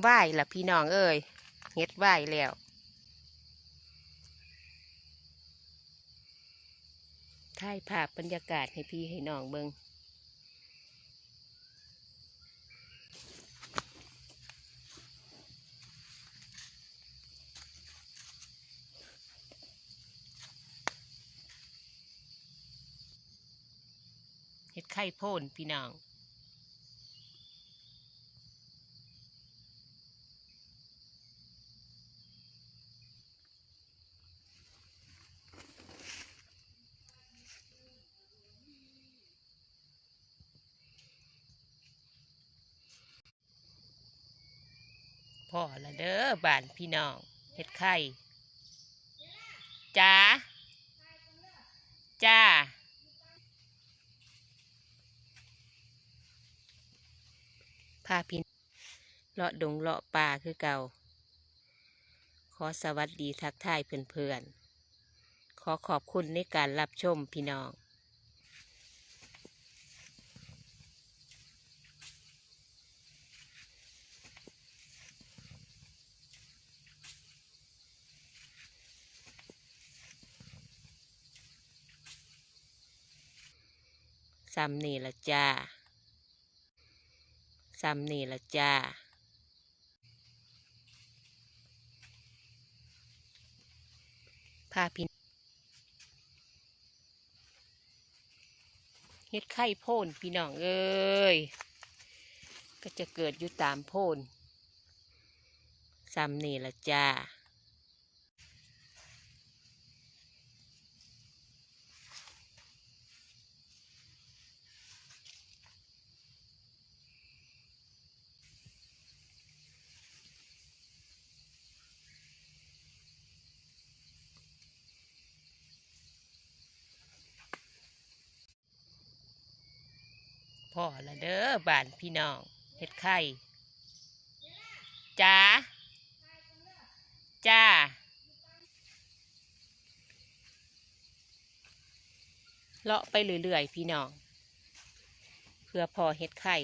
ไหวล่ะพี่น้องเอ้ยเฮ็ดไหว้แล้วถ่ายภาพบรรยากาศให้พี่ให้น้องเบิงเฮ็ดไข่โพ่นพี่น้อง พ่อละเด้อบ้านพี่น้องเฮ็ดไข่จ้าจ้าพาพี่เลาะดงเลาะป่าคือเก่า ขอสวัสดีทักทายเพื่อนๆ ขอขอบคุณในการรับชมพี่น้อง ซ้ำนี่ละจ้าซ้ำนี่ละจ้าพาพี่เฮ็ดไข่โพนพี่น้องเอ้ย ก็จะเกิดอยู่ตามโพนซ้ำนี่ละจ้า พ่อละเด้อบ้านพี่น้องเห็ดไข่จ้าจ้าเลาะไปเรื่อยๆพี่น้อง เพื่อพอเห็ดไข่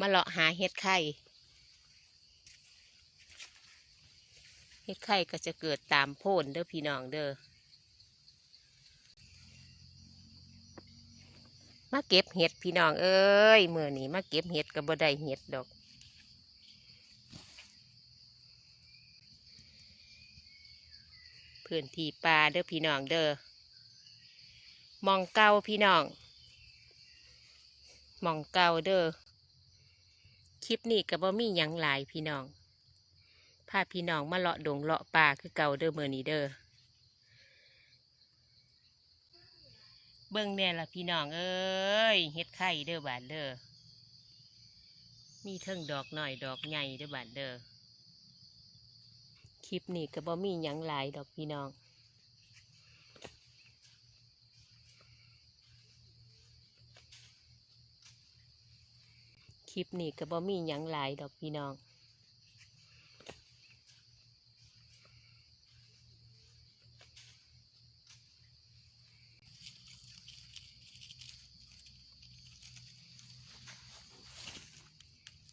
มาเลาะหาเห็ดไข่เห็ดไข่ก็จะเกิดตามโพนเด้อพี่น้องเด้อมาเก็บเห็ดพี่น้องเอ้ยเมื่อนี้มาเก็บเห็ดก็บ่ได้เห็ดดอก พื้นที่ป่าเด้อพี่น้องเด้อมองเก่าพี่น้องมองเก่าเด้อ คลิปนี้ก็บ่มีหยังหลายพี่น้องพาพี่น้องมาเลาะดงเลาะป่าคือเก่าเด้อเมื่อนี้เด้อเบิ่งแน่ละพี่น้องเอ้ยเฮ็ดไข่เด้อบาดเด้อมีเทิงดอกหน่อยดอกใหญ่เด้อบาดเด้อคลิปนี้ก็บ่มีหยังหลายดอกพี่น้อง ลิปนี้ก็บ่มีหยังหลายดอกพี่น้อง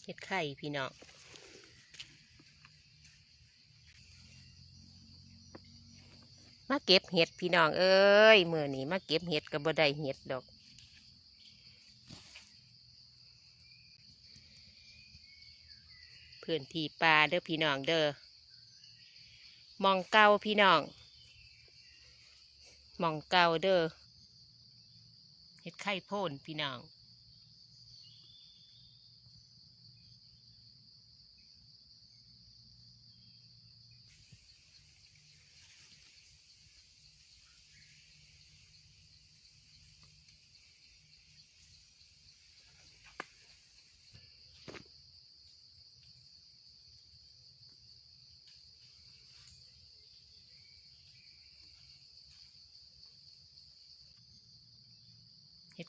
เฮ็ดไข่พี่น้องมาเก็บเห็ดพี่น้องเอ้ยมื่อนี้มาเก็บเห็ดก็บ่ได้เห็ดดอก พื้นที่ป่าเด้อพี่น้องเด้อมองเก่าพี่น้องมองเก่าเด้อเฮ็ดไข่โพ่นพี่น้อง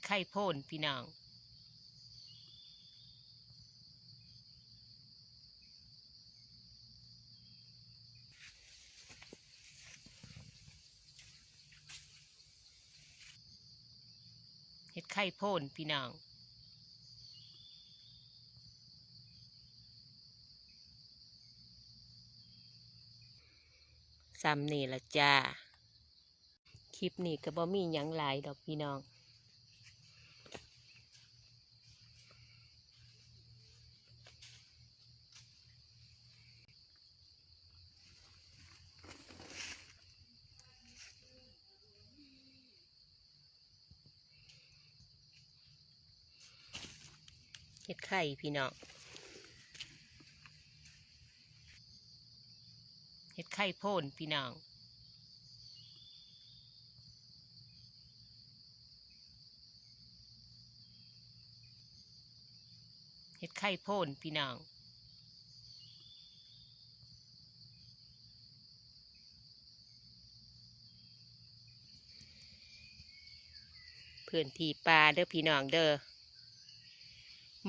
ไข่โพ่นพี่น้องเห็ดไข่โพ่นพี่น้องซ้ำนี่ละจ้า คลิปนี้ก็บ่มีหยังหลายดอกพี่น้อง เห็ดไข่พี่น้องเห็ดไข่โพนพี่น้องเห็ดไข่โพนพี่น้องพื้นที่ป่าเด้อพี่น้องเด้อ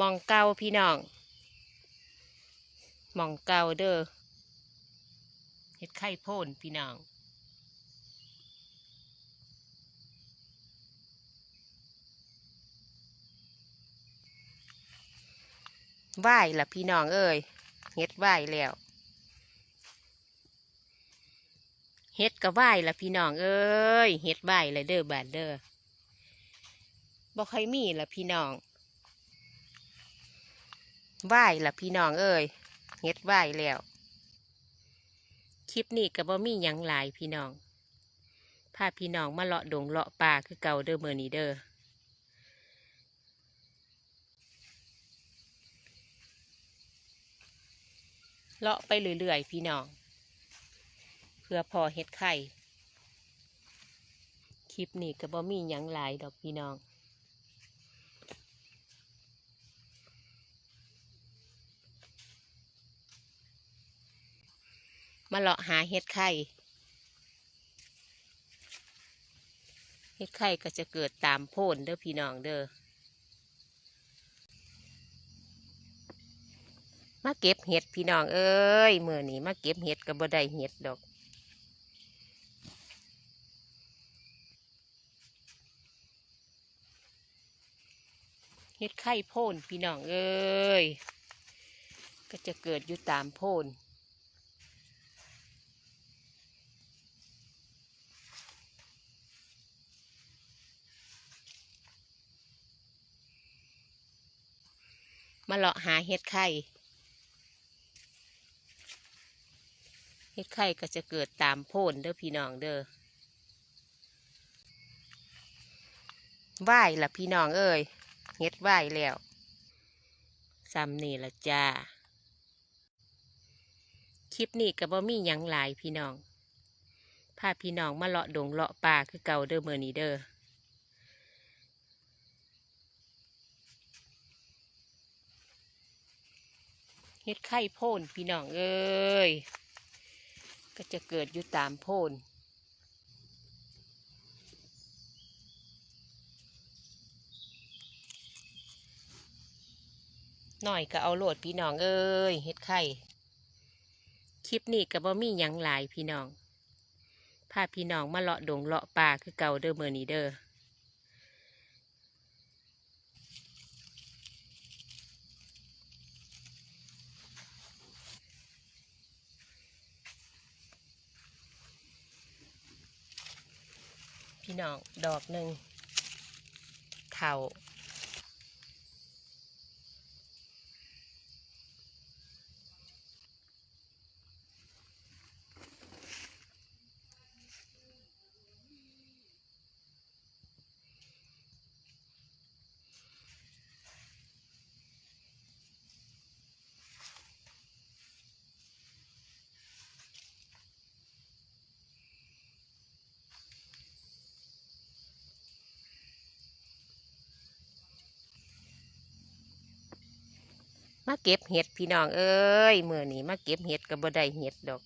มองเก่าพี่น้องมองเก่าเด้อเห็ดไข่โพ่นพี่น้องไหว้ละพี่น้องเอ้ยเฮ็ดไหว้แล้วเฮ็ดก็ไหว้ละพี่น้องเอ้ยเฮ็ดไหว้เลยเด้อบาดเด้อบ่ใครมีละพี่น้อง ไหว้ละพี่น้องเอ้ยเฮ็ดไหว้แล้ว คลิปนี้ก็บ่มีหยังหลายพี่น้องพาพี่น้องมาเลาะดงเลาะป่าคือเก่าเด้อเมื่อนี้เด้อเลาะไปเรื่อยๆพี่น้อง เพื่อพอเฮ็ดไข่ คลิปนี้ก็บ่มีหยังหลายดอกพี่น้อง มาเลาะหาเห็ดไข่เห็ดไข่ก็จะเกิดตามโพนเด้อพี่น้องเด้อมาเก็บเห็ดพี่น้องเอ้ยเมื่อนี้มาเก็บเห็ดก็บ่ได้เห็ดดอกเห็ดไข่โพนพี่น้องเอ้ยก็จะเกิดอยู่ตามโพน มาเลาะหาเห็ดไข่เห็ดไข่ก็จะเกิดตามโพนเด้อพี่น้องเด้อไหว้ละพี่น้องเอ้ยเห็ดไหว้แล้วซ้ำนี่ละจ้า คลิปนี้ก็บ่มีหยังหลายพี่น้องพาพี่น้องมาเลาะดงเลาะป่าคือเก่าเด้อเมื่อนี้เด้อ เฮ็ดไข่โพนพี่น้องเอ้ยก็จะเกิดอยู่ตามโพนหน่อยก็เอาโหลดพี่น้องเอ้ยเฮ็ดไข่คลิปนี้ก็บ่มีหยังหลายพี่น้องพาพี่น้องมาเลาะดงเลาะป่าคือเก่าเด้อเมื่อนี้เด้อ พี่น้องดอกหนึ่งเข่า มาเก็บเห็ดพี่น้องเอ้ยมือนี้มาเก็บเห็ดก็บ่ได้เห็ดดอก